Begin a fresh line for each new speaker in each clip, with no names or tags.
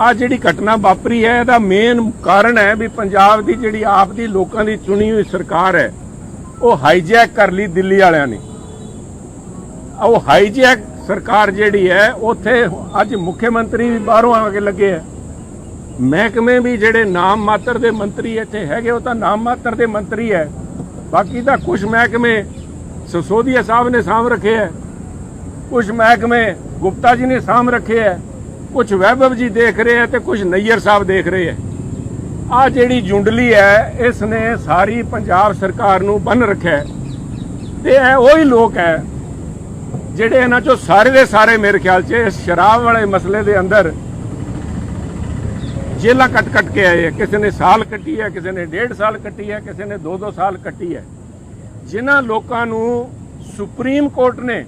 ਆ ਜਿਹੜੀ ਘਟਨਾ ਵਾਪਰੀ ਹੈ, ਇਹਦਾ ਮੇਨ ਕਾਰਨ ਹੈ ਵੀ ਪੰਜਾਬ ਦੀ ਜਿਹੜੀ ਆਪ ਦੀ ਲੋਕਾਂ ਦੀ ਚੁਣੀ ਹੋਈ ਸਰਕਾਰ ਹੈ, ਉਹ ਹਾਈਜੈਕ ਕਰ ਲਈ ਦਿੱਲੀ ਵਾਲਿਆਂ ਨੇ। ਉਹ ਹਾਈਜੈਕ ਸਰਕਾਰ ਜਿਹੜੀ ਹੈ, ਉੱਥੇ ਅੱਜ ਮੁੱਖ ਮੰਤਰੀ ਵੀ ਬਾਹਰੋਂ ਆ ਕੇ ਲੱਗੇ ਹੈ। ਮਹਿਕਮੇ ਵੀ ਜਿਹੜੇ ਨਾਮ ਮਾਤਰ ਦੇ ਮੰਤਰੀ ਇੱਥੇ ਹੈਗੇ, ਉਹ ਤਾਂ ਨਾਮ ਮਾਤਰ ਦੇ ਮੰਤਰੀ ਹੈ। ਬਾਕੀ ਤਾਂ ਕੁਝ ਮਹਿਕਮੇ ਸਸੋਦੀਆ ਸਾਹਿਬ ਨੇ ਸਾਂਭ ਰੱਖੇ ਹੈ। ਕੁਝ ਮਹਿਕਮੇ ਗੁਪਤਾ ਜੀ ਨੇ ਸਾਂਭ ਰੱਖੇ ਹੈ। ਕੁਝ ਵੈਭਵ ਜੀ ਦੇਖ ਰਹੇ ਹੈ ਤੇ ਕੁਝ ਨਈਅਰ ਸਾਹਿਬ ਦੇਖ ਰਹੇ ਹੈ ਆ ਜਿਹੜੀ ਜੁੰਡਲੀ ਹੈ ਇਸ ਨੇ ਸਾਰੀ ਪੰਜਾਬ ਸਰਕਾਰ ਨੂੰ ਬੰਨ ਰੱਖਿਆ ਤੇ ਇਹ ਉਹੀ ਲੋਕ ਹੈ, ਜਿਹੜੇ ਇਹਨਾਂ ਚੋਂ ਸਾਰੇ ਦੇ ਸਾਰੇ ਮੇਰੇ ਖਿਆਲ 'ਚ ਇਸ ਸ਼ਰਾਬ ਵਾਲੇ ਮਸਲੇ ਦੇ ਅੰਦਰ ਜੇਲਾਂ ਕੱਟ ਕੱਟ ਕੇ ਆਏ ਹੈ ਕਿਸੇ ਨੇ ਸਾਲ ਕੱਟੀ ਹੈ, ਕਿਸੇ ਨੇ ਡੇਢ ਸਾਲ ਕੱਟੀ ਹੈ, ਕਿਸੇ ਨੇ 2-2 ਸਾਲ ਕੱਟੀ ਹੈ। ਜਿਨ੍ਹਾਂ ਲੋਕਾਂ ਨੂੰ ਸੁਪਰੀਮ ਕੋਰਟ ਨੇ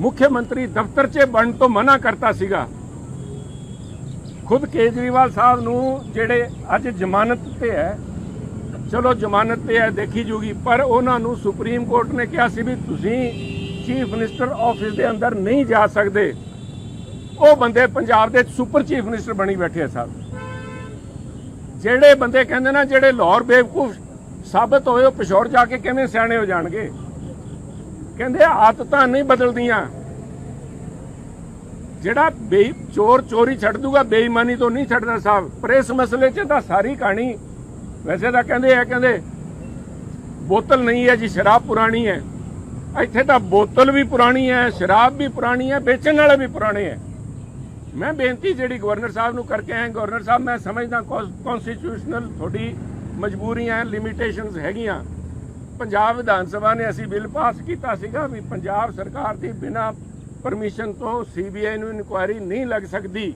ਮੁੱਖ ਮੰਤਰੀ ਦਫ਼ਤਰ 'ਚ ਬਣ ਤੋਂ ਮਨਾ ਕਰਤਾ ਸੀਗਾ। ਖੁਦ ਕੇਜਰੀਵਾਲ ਸਾਹਿਬ ਨੂੰ ਜਿਹੜੇ ਅੱਜ ਜ਼ਮਾਨਤ ਤੇ ਹੈ, ਚਲੋ ਜ਼ਮਾਨਤ ਤੇ ਹੈ, ਦੇਖੀ ਜੂਗੀ, ਪਰ ਉਹਨਾਂ ਨੂੰ ਸੁਪਰੀਮ ਕੋਰਟ ਨੇ ਕਿਹਾ ਸੀ ਵੀ ਤੁਸੀਂ ਚੀਫ ਮਿਨਿਸਟਰ ਆਫਿਸ ਦੇ ਅੰਦਰ ਨਹੀਂ ਜਾ ਸਕਦੇ। ਉਹ ਬੰਦੇ ਪੰਜਾਬ ਦੇ ਸੁਪਰ ਚੀਫ ਮਿਨਿਸਟਰ ਬਣੀ ਬੈਠੇ ਆ ਸਾਹਿਬ। ਜਿਹੜੇ ਬੰਦੇ ਕਹਿੰਦੇ ਨਾ, ਜਿਹੜੇ ਲਾਹੌਰ ਬੇਵਕੂਫ ਸਾਬਤ ਹੋਏ, ਉਹ ਪਿਸ਼ੌਰ ਜਾ ਕੇ ਕਿਵੇਂ ਸਿਆਣੇ ਹੋ ਜਾਣਗੇ? ਕਹਿੰਦੇ ਆਦਤਾਂ ਨਹੀਂ ਬਦਲਦੀਆਂ। ਜਿਹੜਾ ਬੇ ਚੋਰ ਚੋਰੀ ਛੱਡ ਦੂਗਾ, ਬੇਈਮਾਨੀ ਤੋਂ ਨਹੀਂ ਛੱਡਦਾ ਸਾਹਿਬ। ਪਰ ਇਸ ਮਸਲੇ 'ਚ ਤਾਂ ਸਾਰੀ ਕਹਾਣੀ ਵੈਸੇ ਤਾਂ ਕਹਿੰਦੇ ਆ, ਕਹਿੰਦੇ ਬੋਤਲ ਨਹੀਂ ਹੈ ਜੀ, ਸ਼ਰਾਬ ਪੁਰਾਣੀ ਹੈ। ਇੱਥੇ ਤਾਂ ਬੋਤਲ ਵੀ ਪੁਰਾਣੀ ਹੈ, ਸ਼ਰਾਬ ਵੀ ਪੁਰਾਣੀ ਹੈ, ਵੇਚਣ ਵਾਲੇ ਵੀ ਪੁਰਾਣੇ ਹੈ। ਮੈਂ ਬੇਨਤੀ ਜਿਹੜੀ ਗਵਰਨਰ ਸਾਹਿਬ ਨੂੰ ਕਰਕੇ ਆਇਆ, ਗਵਰਨਰ ਸਾਹਿਬ, ਮੈਂ ਸਮਝਦਾ ਕਨਸਟੀਟਿਊਸ਼ਨਲ ਤੁਹਾਡੀ ਮਜਬੂਰੀਆਂ ਲਿਮਿਟੇਸ਼ਨਸ ਹੈਗੀਆਂ। ਪੰਜਾਬ ਵਿਧਾਨ ਸਭਾ ਨੇ ਅਸੀਂ ਬਿੱਲ ਪਾਸ ਕੀਤਾ ਸੀਗਾ ਵੀ ਪੰਜਾਬ ਸਰਕਾਰ ਦੀ ਬਿਨਾ ਪਰਮਿਸ਼ਨ ਤੋਂ ਸੀਬੀਆਈ ਨੂੰ ਇਨਕੁਆਇਰੀ ਨਹੀਂ ਲੱਗ ਸਕਦੀ।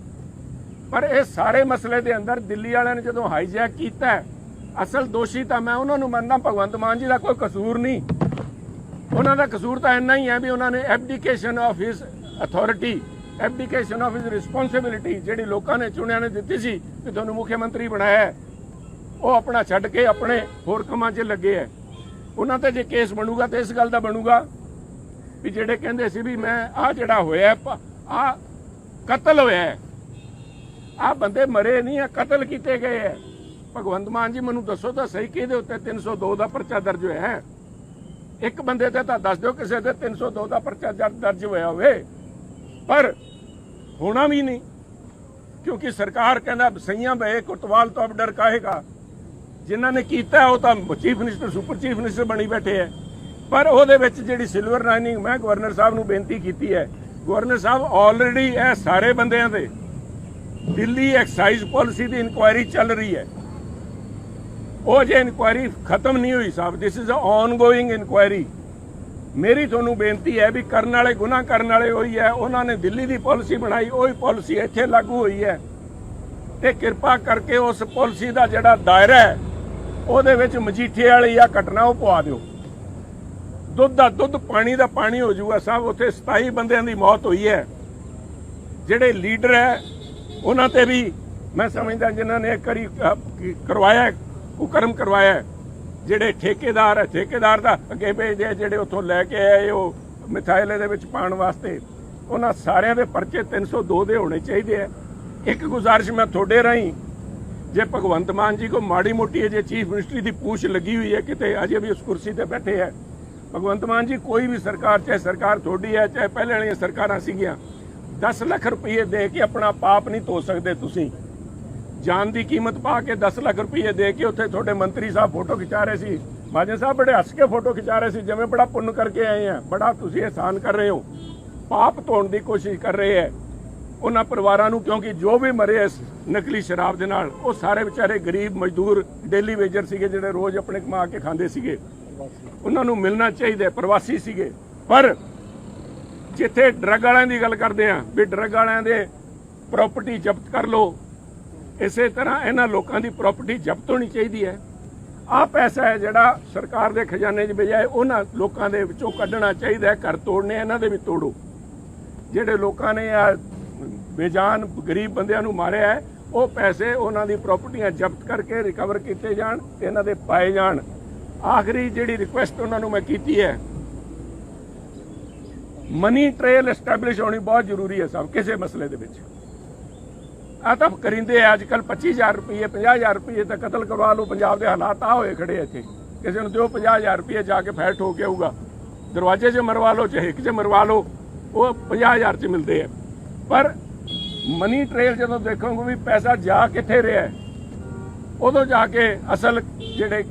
ਪਰ ਇਹ ਸਾਰੇ ਮਸਲੇ ਦੇ ਅੰਦਰ ਦਿੱਲੀ ਵਾਲਿਆਂ ਨੇ ਜਦੋਂ ਹਾਈਜੈਕ ਕੀਤਾ ਅਸਲ ਦੋਸ਼ੀ ਤਾਂ ਮੈਂ ਉਹਨਾਂ ਨੂੰ ਮੰਨਦਾ, ਭਗਵੰਤ ਮਾਨ ਜੀ ਦਾ ਕੋਈ ਕਸੂਰ ਨਹੀਂ। ਉਹਨਾਂ ਦਾ ਕਸੂਰ ਤਾਂ ਇੰਨਾ ਹੀ ਹੈ ਵੀ ਉਹਨਾਂ ਨੇ abdication of his authority abdication of his responsibility ਜਿਹੜੀ ਲੋਕਾਂ ਨੇ ਚੁਣਿਆ ਨੇ ਦਿੱਤੀ ਸੀ ਕਿ ਤੁਹਾਨੂੰ ਮੁੱਖ ਮੰਤਰੀ ਬਣਾਇਆ ਉਹ ਆਪਣਾ ਛੱਡ ਕੇ ਆਪਣੇ ਹੋਰ ਕੰਮਾਂ 'ਚ ਲੱਗੇ ਹੈ। ਉਹਨਾਂ ਤੇ ਜੇ ਕੇਸ ਬਣੂਗਾ ਤੇ ਇਸ ਗੱਲ ਦਾ ਬਣੂਗਾ ਵੀ ਜਿਹੜੇ ਕਹਿੰਦੇ ਸੀ ਵੀ ਮੈਂ ਆ ਜਿਹੜਾ ਹੋਇਆ ਆ ਕਤਲ ਹੋਇਆ ਹੈ। ਆ ਬੰਦੇ ਮਰੇ ਨਹੀਂ ਆ ਕਤਲ ਕੀਤੇ ਗਏ ਹੈ। ਭਗਵੰਤ ਮਾਨ ਜੀ ਮੈਨੂੰ ਦੱਸੋ ਤਾਂ ਸਹੀ ਕਿਹਦੇ ਉੱਤੇ 302 ਦਾ ਪਰਚਾ ਦਰਜ ਹੋਇਆ ਹੈ? ਇੱਕ ਬੰਦੇ ਤੇ ਤਾਂ ਦੱਸ ਦਿਓ ਕਿਸੇ ਤੇ 302 ਦਾ ਪਰਚਾ ਦਰਜ ਹੋਇਆ ਹੋਵੇ। ਪਰ ਹੋਣਾ ਵੀ ਨਹੀਂ, ਕਿਉਂਕਿ ਸਰਕਾਰ ਕਹਿੰਦਾ ਸਈਆਂ ਬਏ ਕੁਤਵਾਲ ਤੋਂ ਅਬ ਡਰ ਕਾਹੇਗਾ? ਜਿਨ੍ਹਾਂ ਨੇ ਕੀਤਾ, ਉਹ ਤਾਂ chief minister, super chief minister ਬਣੀ ਬੈਠੇ ਹੈ ਪਰ ਉਹਦੇ ਵਿੱਚ ਜਿਹੜੀ ਸਿਲਵਰ ਲਾਈਨਿੰਗ, ਮੈਂ ਗਵਰਨਰ ਸਾਹਿਬ ਨੂੰ ਬੇਨਤੀ ਕੀਤੀ ਹੈ ਗਵਰਨਰ ਸਾਹਿਬ ਆਲਰੇਡੀ ਇਹ ਸਾਰੇ ਬੰਦਿਆਂ ਦੇ। ਦਿੱਲੀ ਐਕਸਾਈਜ਼ ਪਾਲਿਸੀ ਦੀ ਇਨਕੁਆਇਰੀ ਚੱਲ ਰਹੀ ਹੈ ਉਹ ਜੇ ਇਨਕੁਆਇਰੀ ਖਤਮ ਨਹੀਂ ਹੋਈ ਸਾਹਿਬ this is a ongoing inquiry ਮੇਰੀ ਤੁਹਾਨੂੰ ਬੇਨਤੀ ਹੈ ਵੀ ਕਰਨ ਵਾਲੇ ਗੁਨਾਹ ਕਰਨ ਵਾਲੇ ਹੋਈ ਹੈ ਉਹਨਾਂ ਨੇ ਦਿੱਲੀ ਦੀ ਪਾਲਿਸੀ ਬਣਾਈ, ਉਹੀ ਪਾਲਿਸੀ ਇੱਥੇ ਲਾਗੂ ਹੋਈ ਹੈ ਤੇ ਕਿਰਪਾ ਕਰਕੇ ਉਸ ਪਾਲਿਸੀ ਦਾ ਜਿਹੜਾ ਦਾਇਰਾ ਹੈ ਉਹਦੇ ਵਿੱਚ ਮਜੀਠੇ ਵਾਲੀ ਆ ਘਟਨਾ ਉਹ ਪਵਾ ਦਿਓ। ਦੁੱਧ ਦਾ ਦੁੱਧ ਪਾਣੀ ਦਾ ਪਾਣੀ ਹੋ ਜਾਊਗਾ ਸਾਹਿਬ ਉੱਥੇ 27 ਬੰਦਿਆਂ ਦੀ ਮੌਤ ਹੋਈ ਹੈ। ਜਿਹੜੇ ਲੀਡਰ ਹੈ ਉਹਨਾਂ ਤੇ ਵੀ ਮੈਂ ਸਮਝਦਾ ਜਿਨ੍ਹਾਂ ਨੇ ਕਰੀ ਕਰਵਾਇਆ ਹੈ, ਕੁਕਰਮ ਕਰਵਾਇਆ ਜਿਹੜੇ ਠੇਕੇਦਾਰ ਹੈ ਠੇਕੇਦਾਰ ਦਾ ਅੱਗੇ ਭੇਜਦੇ ਜਿਹੜੇ ਉੱਥੋਂ ਲੈ ਕੇ ਆਏ ਉਹ ਮਿਥਾਇਲੇ ਦੇ ਵਿੱਚ ਪਾਉਣ ਵਾਸਤੇ। ਉਹਨਾਂ ਸਾਰਿਆਂ ਦੇ ਪਰਚੇ 302 ਦੇ ਹੋਣੇ ਚਾਹੀਦੇ ਆ। ਇੱਕ ਗੁਜ਼ਾਰਿਸ਼ ਮੈਂ ਤੁਹਾਡੇ ਰਾਹੀਂ ਜੇ ਭਗਵੰਤ ਮਾਨ ਜੀ ਕੋ ਮਾੜੀ ਮੋਟੀ ਜੇ ਚੀਫ ਮਿਨਿਸਟਰੀ ਦੀ ਪੂਛ ਲੱਗੀ ਹੋਈ ਹੈ, ਕਿਤੇ ਅਜੇ ਵੀ ਉਸ ਕੁਰਸੀ ਤੇ ਬੈਠੇ ਹੈ। ਭਗਵੰਤ ਮਾਨ ਜੀ, ਕੋਈ ਵੀ ਸਰਕਾਰ, ਚਾਹੇ ਸਰਕਾਰ ਤੁਹਾਡੀ ਹੈ, ਚਾਹੇ ਪਹਿਲੇ ਵਾਲੀਆਂ ਸਰਕਾਰਾਂ ਸੀਗੀਆਂ 10 ਲੱਖ ਰੁਪਏ ਦੇ ਕੇ ਆਪਣਾ ਪਾਪ ਨਹੀਂ ਧੋ ਸਕਦੇ ਤੁਸੀਂ। ਜਾਨ ਦੀ ਕੀਮਤ ਪਾ ਕੇ 10 ਲੱਖ ਰੁਪਏ ਦੇ ਕੇ ਉੱਥੇ ਤੁਹਾਡੇ ਮੰਤਰੀ ਸਾਹਿਬ ਫੋਟੋ ਖਿਚਾ ਰਹੇ ਸੀ। ਮਾਜਨ ਸਾਹਿਬ ਬੜੇ ਹੱਸ ਕੇ ਫੋਟੋ ਖਿਚਾ ਰਹੇ ਸੀ, ਜਿਵੇਂ ਬੜਾ ਪੁੰਨ ਕਰਕੇ ਆਏ ਆ। ਬੜਾ ਤੁਸੀਂ ਇਹਸਾਨ ਕਰ ਰਹੇ ਹੋ। ਪਾਪ ਧੋਣ ਦੀ ਕੋਸ਼ਿਸ਼ ਕਰ ਰਹੇ ਹੈ। ਉਹਨਾਂ ਪਰਿਵਾਰਾਂ ਨੂੰ, ਕਿਉਂਕਿ ਜੋ ਵੀ ਮਰੇ ਇਸ ਨਕਲੀ ਸ਼ਰਾਬ ਦੇ ਨਾਲ, ਉਹ ਸਾਰੇ ਵਿਚਾਰੇ ਗਰੀਬ, ਮਜ਼ਦੂਰ ਡੇਲੀ ਵੇਜਰ ਸੀਗੇ, ਜਿਹੜੇ ਰੋਜ਼ ਆਪਣੇ ਕਮਾ ਕੇ ਖਾਂਦੇ ਸੀਗੇ। ਉਹਨਾਂ ਨੂੰ ਮਿਲਣਾ ਚਾਹੀਦਾ, ਪ੍ਰਵਾਸੀ ਸੀਗੇ। ਪਰ ਜਿੱਥੇ ਡਰੱਗ ਵਾਲਿਆਂ ਦੀ ਗੱਲ ਕਰਦੇ ਆ ਵੀ ਡਰੱਗ ਵਾਲਿਆਂ ਦੇ ਪ੍ਰਾਪਰਟੀ ਜ਼ਬਤ ਕਰ ਲਓ, ਇਸੇ ਤਰ੍ਹਾਂ ਇਹਨਾਂ ਲੋਕਾਂ ਦੀ ਪ੍ਰਾਪਰਟੀ ਜ਼ਬਤ ਹੋਣੀ ਚਾਹੀਦੀ ਹੈ। ਆਹ ਪੈਸਾ ਹੈ ਜਿਹੜਾ ਸਰਕਾਰ ਦੇ ਖਜ਼ਾਨੇ 'ਚ ਬਜਾਏ ਉਹਨਾਂ ਲੋਕਾਂ ਦੇ ਵਿੱਚੋਂ ਕੱਢਣਾ ਚਾਹੀਦਾ ਹੈ, ਘਰ ਤੋੜਨੇ, ਇਹਨਾਂ ਦੇ ਵੀ ਤੋੜੋ। ਜਿਹੜੇ ਲੋਕਾਂ ਨੇ ਆ ਬੇਜਾਨ ਗਰੀਬ ਬੰਦਿਆਂ ਨੂੰ ਮਾਰਿਆ ਹੈ, ਉਹ ਪੈਸੇ ਉਹਨਾਂ ਦੀ ਪ੍ਰਾਪਰਟੀਆਂ ਜ਼ਬਤ ਕਰਕੇ ਰਿਕਵਰ ਕੀਤੇ ਜਾਣ ਤੇ ਇਹਨਾਂ ਦੇ ਪਾਏ ਜਾਣ। ਆਖਰੀ ਜਿਹੜੀ ਰਿਕੁਐਸਟ ਉਹਨਾਂ ਨੂੰ ਮੈਂ ਕੀਤੀ ਹੈ ਮਨੀ ਟ੍ਰੇਲ ਐਸਟੈਬਲਿਸ਼ ਹੋਣੀ ਬਹੁਤ ਜ਼ਰੂਰੀ ਹੈ ਸਭ ਕਿਸੇ ਮਸਲੇ ਦੇ ਵਿੱਚ। ਆ ਤਾਂ ਕਰਿੰਦੇ ਆ ਅੱਜ ਕੱਲ 25000 ਰੁਪਏ 50000 ਰੁਪਏ ਤਾਂ ਕਤਲ ਕਰਵਾ ਲਓ, ਪੰਜਾਬ ਦੇ ਹਾਲਾਤ ਆ ਹੋਏ ਖੜੇ ਇੱਥੇ। ਕਿਸੇ ਨੂੰ ਦਿਓ 50000 ਰੁਪਏ ਜਾ ਕੇ ਫੈਟ ਹੋ ਕੇ ਆਊਗਾ। ਦਰਵਾਜ਼ੇ 'ਚ ਮਰਵਾ ਲਓ ਚਾਹੇ ਇੱਕ 'ਚ ਮਰਵਾ ਲਓ, ਉਹ 50000 'ਚ ਮਿਲਦੇ ਆ। ਪਰ ਮਨੀ ਟ੍ਰੇਲ ਜਦੋਂ ਦੇਖੋਗੇ ਵੀ ਪੈਸਾ ਜਾ ਕਿੱਥੇ ਰਿਹਾ ਉਦੋਂ ਜਾ ਕੇ ਅਸਲ ਜਿਹੜੇ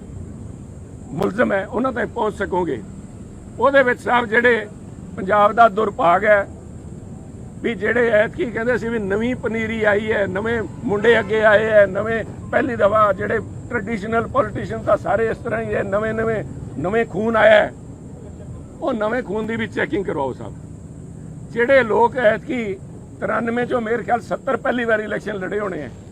ਮੁਲਜ਼ਮ ਹੈ, ਉਹਨਾਂ ਤੱਕ ਪਹੁੰਚ ਸਕੋਗੇ। ਉਹਦੇ ਵਿੱਚ ਸਾਹਿਬ ਜਿਹੜੇ ਪੰਜਾਬ ਦਾ ਦੁਰਭਾਗ ਹੈ, ਵੀ ਜਿਹੜੇ ਐਤਕੀ ਕਹਿੰਦੇ ਸੀ ਵੀ ਨਵੀਂ ਪਨੀਰੀ ਆਈ ਹੈ, ਨਵੇਂ ਮੁੰਡੇ ਅੱਗੇ ਆਏ ਹੈ, ਨਵੇਂ ਪਹਿਲੀ ਦਫਾ ਜਿਹੜੇ ਟ੍ਰੈਡੀਸ਼ਨਲ ਪੋਲੀਟੀਸ਼ੀਅਨ ਤਾਂ ਸਾਰੇ ਇਸ ਤਰ੍ਹਾਂ ਹੀ ਹੈ, ਨਵੇਂ ਨਵੇਂ ਨਵੇਂ ਖੂਨ ਆਇਆ ਉਹ ਨਵੇਂ ਖੂਨ ਦੀ ਵੀ ਚੈਕਿੰਗ ਕਰਵਾਓ ਸਾਹਿਬ ਜਿਹੜੇ ਲੋਕ ਐਤਕੀ 93 ਚੋਂ ਮੇਰੇ ਖਿਆਲ 70 ਪਹਿਲੀ ਵਾਰੀ ਇਲੈਕਸ਼ਨ ਲੜੇ ਹੋਣੇ ਹੈ